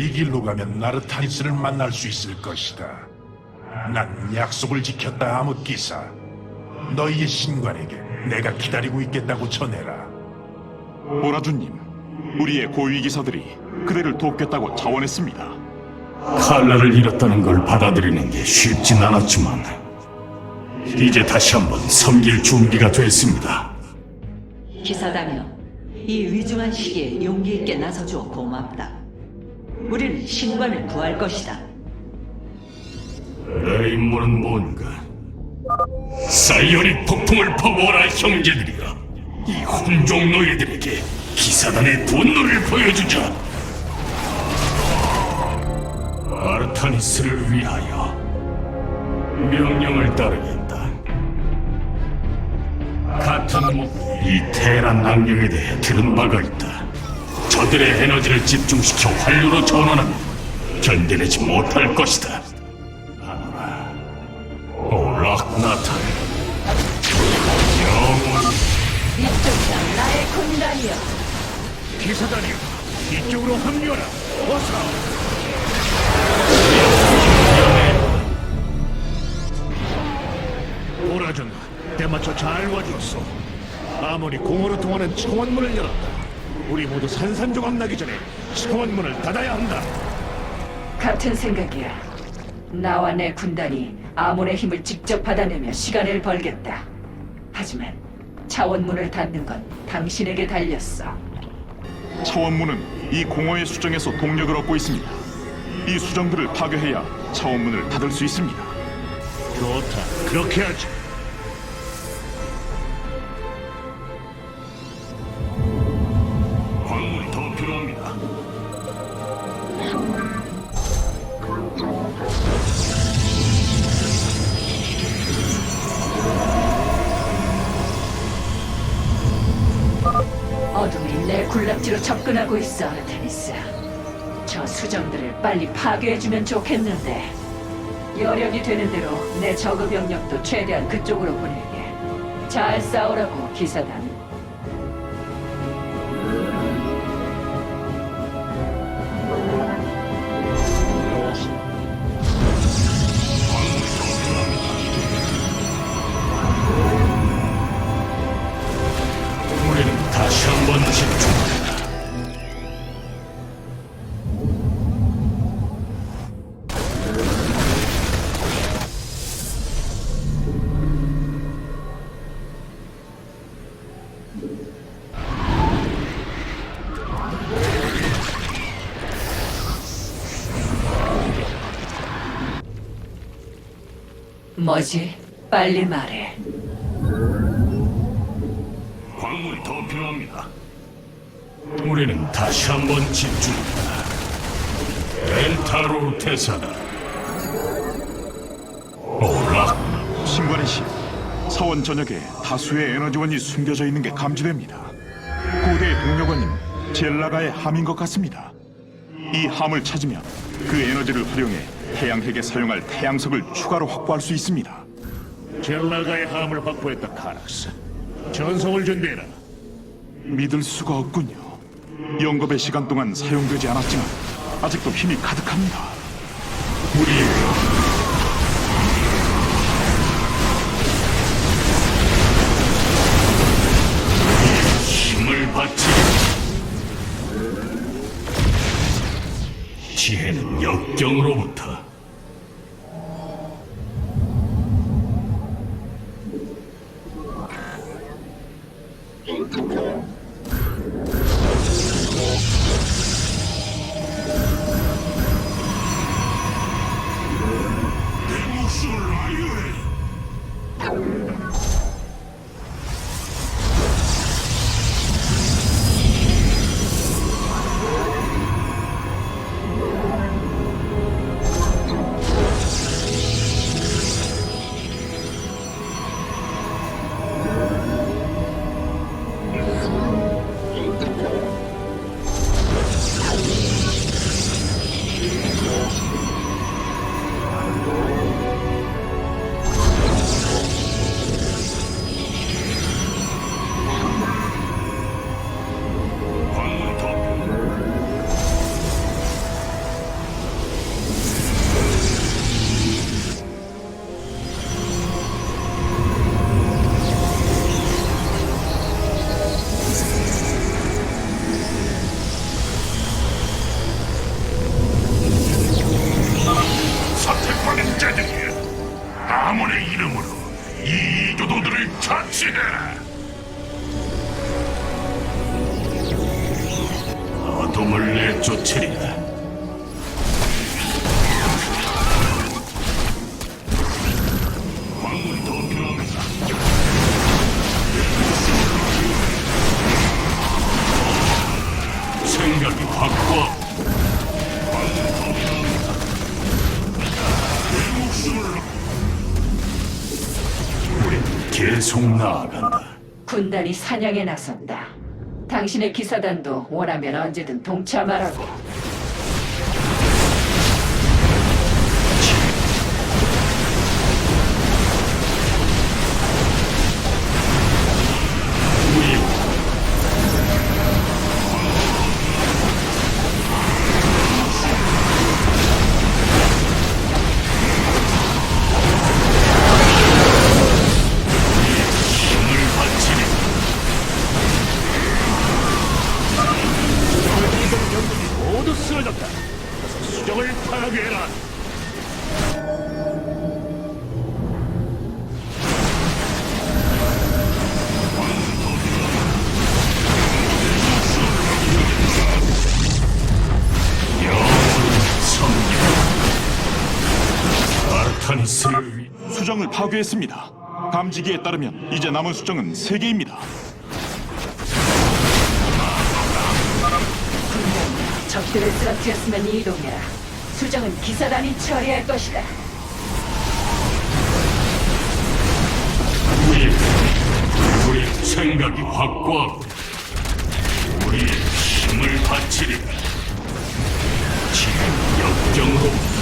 이 길로 가면 나르타니스를 만날 수 있을 것이다. 난 약속을 지켰다, 암흑기사. 너희의 신관에게 내가 기다리고 있겠다고 전해라. 오라주님, 우리의 고위 기사들이 그대를 돕겠다고 자원했습니다. 칼날을 잃었다는 걸 받아들이는 게 쉽진 않았지만 이제 다시 한번 섬길 준비가 됐습니다. 기사다며 이 위중한 시기에 용기 있게 나서줘 고맙다. 우리는 신관을 구할 것이다. 내 임무는 뭔가? 사이오닉 폭풍을 퍼부어라 형제들이여 이 혼종 너희들에게 기사단의 분노를 보여주자 아르타니스를 위하여 명령을 따르겠다 같은 목이 테란 낭령에 대해 들은 바가 있다 저들의 에너지를 집중시켜 활류로 전환하면 견뎌내지 못할 것이다 올락나타 영원 이쪽이다 나의 군단이여. 기사단이여 이쪽으로 합류하라 어서 오라전 때맞춰 잘 와줬어. 아무리 공허로 통하는 청원문을 열었다. 우리 모두 산산조각 나기 전에 청원문을 닫아야 한다. 같은 생각이야. 나와 내 군단이 아몬의 힘을 직접 받아내며 시간을 벌겠다. 하지만 차원문을 닫는 건 당신에게 달렸어. 차원문은 이 공허의 수정에서 동력을 얻고 있습니다. 이 수정들을 파괴해야 차원문을 닫을 수 있습니다. 좋다. 그렇게 하지. 내 군락지로 접근하고 있어, 테니스. 저 수정들을 빨리 파괴해주면 좋겠는데. 여력이 되는 대로 내 저그 병력도 최대한 그쪽으로 보낼게. 잘 싸우라고, 기사단. 뭐지? 빨리 말해. 광물이 더 필요합니다 우리는 다시 한번 집중하라 엔타로 대사다 올락 신관의 신, 사원 전역에 다수의 에너지원이 숨겨져 있는 게 감지됩니다. 고대 동력원인 젤라가의 함인 것 같습니다. 이 함을 찾으면 그 에너지를 활용해 태양핵에 사용할 태양석을 추가로 확보할 수 있습니다. 젤라가의 함을 확보했다, 카락스. 전송을 준비해라. 믿을 수가 없군요. 영겁의 시간 동안 사용되지 않았지만 아직도 힘이 가득합니다. 우리의 지혜는 역경으로부터 계속 나아간다. 군단이 사냥에 나선다. 당신의 기사단도 원하면 언제든 동참하라고. 아르타니스를 위 수정을 파괴했습니다. 감지기에 따르면 이제 남은 수정은 3개입니다. 적들을 쓰러뜨렸으면 이동해라. 수정은 기사단이 처리할 것이다. 우리 우리 생각이 확고하고 우리의 힘을 바치리라 지금 역경으로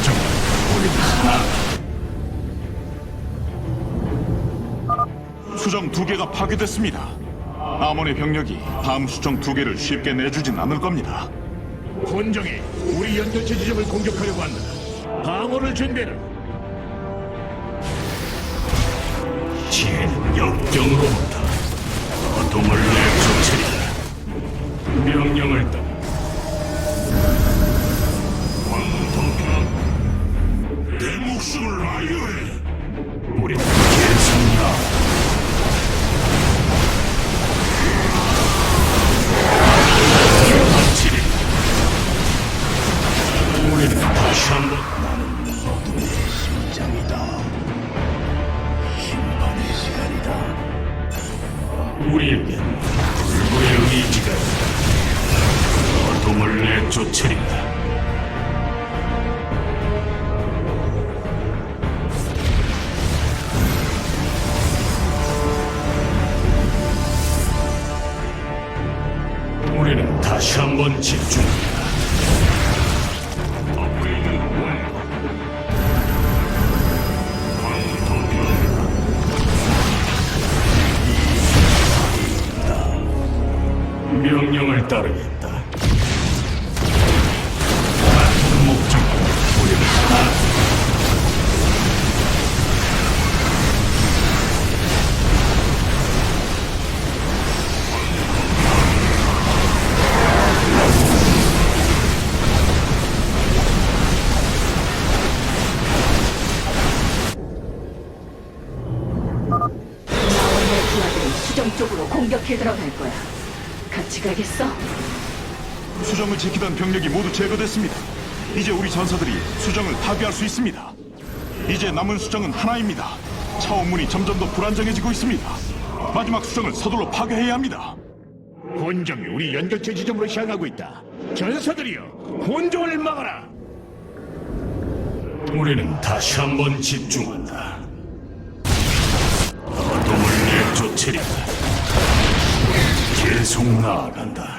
우리 하나 수정 2개가 파괴됐습니다. 아몬의 병력이 다음 수정 2개를 쉽게 내주진 않을 겁니다. 본정이 우리 연결체 지점을 공격하려고 한다. 방어를 준비해라. 지혜는 역경으로부터 어둠을 내쫓으리라 명령을 따라 목숨을 아유해. 우리 계속 나? 바 한번 집중한다. 업그레이드 완료. 명령을 따르겠다. 공격해 들어갈 거야. 같이 가겠어? 수정을 지키던 병력이 모두 제거됐습니다. 이제 우리 전사들이 수정을 파괴할 수 있습니다. 이제 남은 수정은 하나입니다. 차원문이 점점 더 불안정해지고 있습니다. 마지막 수정을 서둘러 파괴해야 합니다. 본정이 우리 연결체 지점으로 향하고 있다. 전사들이여, 본종을 막아라. 우리는 다시 한번 집중한다. 어둠을 내쫓으리라. 계속 나아간다.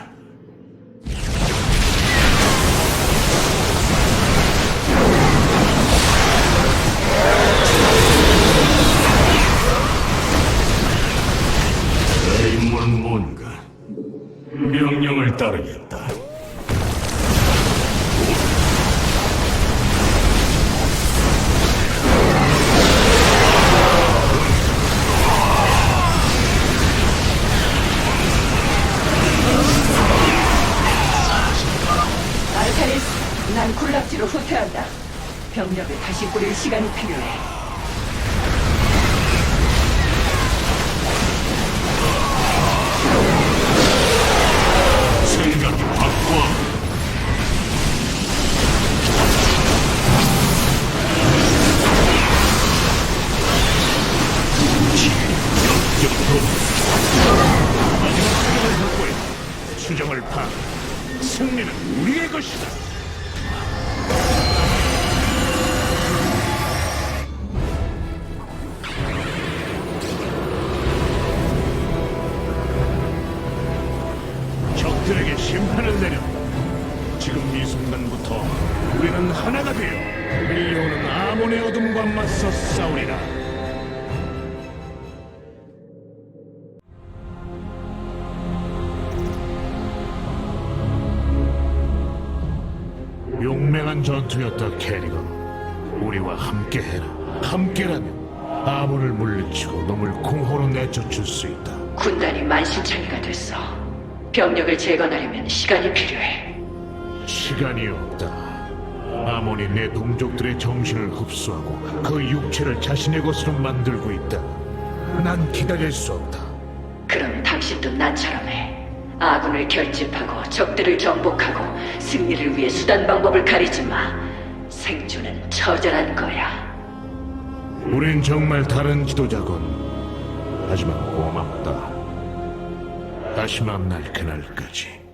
군락지로 후퇴한다. 병력을 다시 꾸릴 시간이 필요해. 생각 바꿔. 역적으로 마지막 수정을 승리는 우리의 것이다. 우리는 하나가 되어 밀려오는 아몬의 어둠과 맞서 싸우리라. 용맹한 전투였다, 캐리건. 우리와 함께해라. 함께라면 아몬을 물리치고 놈을 공허로 내쫓을 수 있다. 군단이 만신창이가 됐어. 병력을 재건하려면 시간이 필요해. 시간이 없다. 아몬이 내 동족들의 정신을 흡수하고 그 육체를 자신의 것으로 만들고 있다. 난 기다릴 수 없다. 그럼 당신도 나처럼 해. 아군을 결집하고 적들을 정복하고 승리를 위해 수단 방법을 가리지 마. 생존은 처절한 거야. 우린 정말 다른 지도자군. 하지만 고맙다. 다시 만날 그날까지.